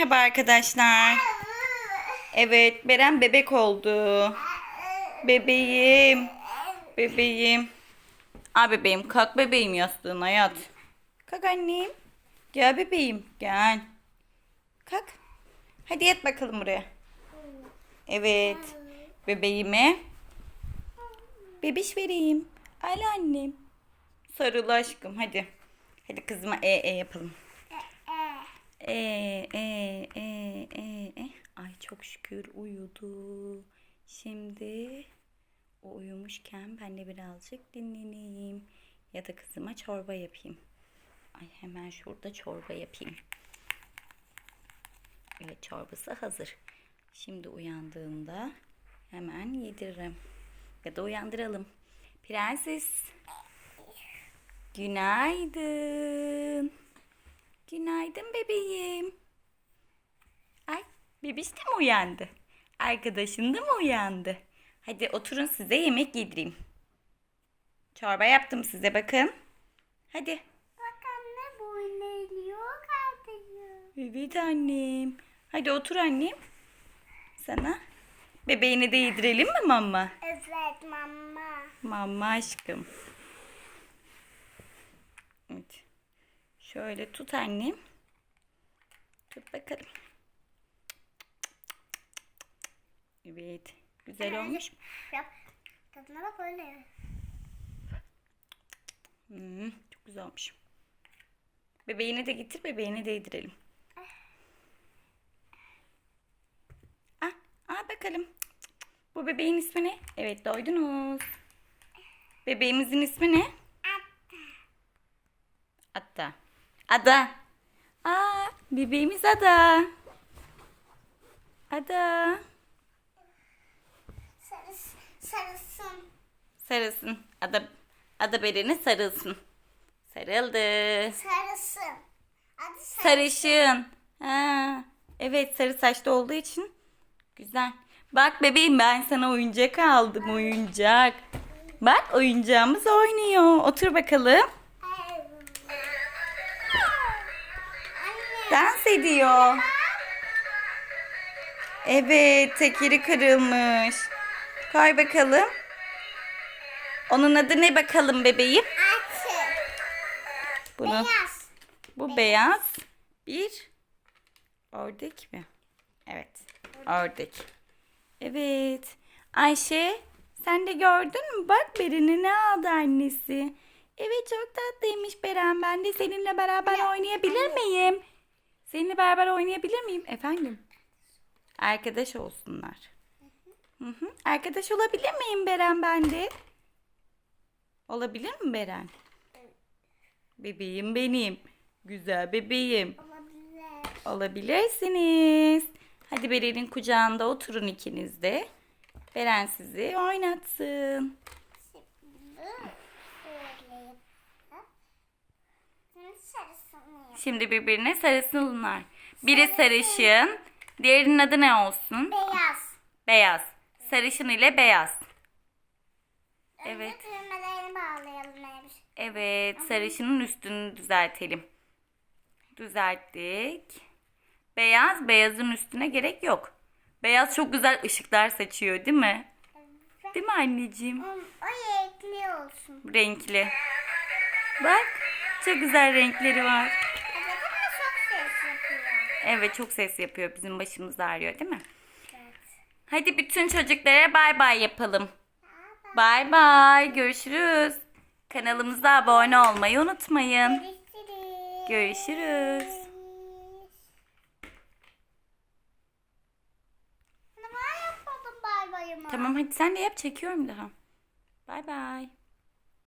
Merhaba arkadaşlar. Evet, Beren bebek oldu. Bebeğim. Bebeğim. Aa bebeğim, kalk bebeğim yastığına yat. Kalk annem. Gel bebeğim, gel. Kalk. Hadi yat bakalım buraya. Evet. Bebeğime bebiş vereyim. Al annem. Sarıl aşkım hadi. Hadi kızıma e e yapalım. E e e e e. Ay çok şükür uyudu. Şimdi o uyumuşken ben de birazcık dinleneyim. Ya da kızıma çorba yapayım. Ay hemen şurada çorba yapayım. Evet çorbası hazır. Şimdi uyandığında hemen yediririm. Ya da uyandıralım. Prenses. Günaydın. Günaydın bebeğim. Ay bebiş de mi uyandı? Arkadaşın da mı uyandı? Hadi oturun size yemek yedireyim. Çorba yaptım size bakın. Hadi. Bak anne boyun eğiliyor kardeşim. Evet annem. Hadi otur annem. Sana. Bebeğine de yedirelim mi mama? Evet mama. Mama aşkım. Evet. Şöyle tut annem. Tut bakalım. Evet. Güzel olmuş. Yap. Tadına bak öyle. Hmm, çok güzel olmuş. Bebeğini de getir, bebeğini de yedirelim. Ah, ah bakalım. Bu bebeğin ismi ne? Evet, doydunuz. Bebeğimizin ismi ne? Atta. Ada. Aa, bebeğimiz Ada. Ada. Sarıs, sarısın. Sarılsın. Ada, Ada Beren'e sarılsın. Sarıldı. Sarısın. Adı sarı. Sarışın. Ha, evet sarı saçlı olduğu için güzel. Bak bebeğim ben sana oyuncak aldım oyuncak. Bak oyuncağımız oynuyor. Otur bakalım. Dans ediyor. Evet tekeri kırılmış. Koy bakalım. Onun adı ne bakalım bebeğim? Bunu. Beyaz. Bu beyaz bir ördek mi? Evet. Ördek. Evet. Ayşe sen de gördün mü? Bak Beren'e ne aldı annesi. Evet çok tatlıymış Beren. Ben de seninle beraber oynayabilir miyim? Seninle beraber oynayabilir miyim? Efendim? Arkadaş olsunlar. Hı hı. Arkadaş olabilir miyim Beren ben de? Olabilir mi Beren? Bebeğim benim. Güzel bebeğim. Olabilir. Olabilirsiniz. Hadi Beren'in kucağında oturun ikiniz de. Beren sizi oynatsın. Böyle yap. Şimdi sarısını yap. Şimdi birbirine sarılsınlar. Biri sarışın. Diğerinin adı ne olsun? Beyaz. Beyaz. Sarışın ile beyaz. Evet. Önce düğmelerini bağlayalım neymiş. Evet. Sarışının üstünü düzeltelim. Düzelttik. Beyaz. Beyazın üstüne gerek yok. Beyaz çok güzel ışıklar saçıyor değil mi? Değil mi anneciğim? O, o renkli olsun. Renkli. Bak. Çok güzel renkleri var. Evet çok ses yapıyor. Bizim başımız ağrıyor değil mi? Evet. Hadi bütün çocuklara bay bay yapalım. Bay bay. Görüşürüz. Kanalımıza abone olmayı unutmayın. Görüşürüz. Görüşürüz. Tamam hadi sen de yap çekiyorum daha. Bay bay.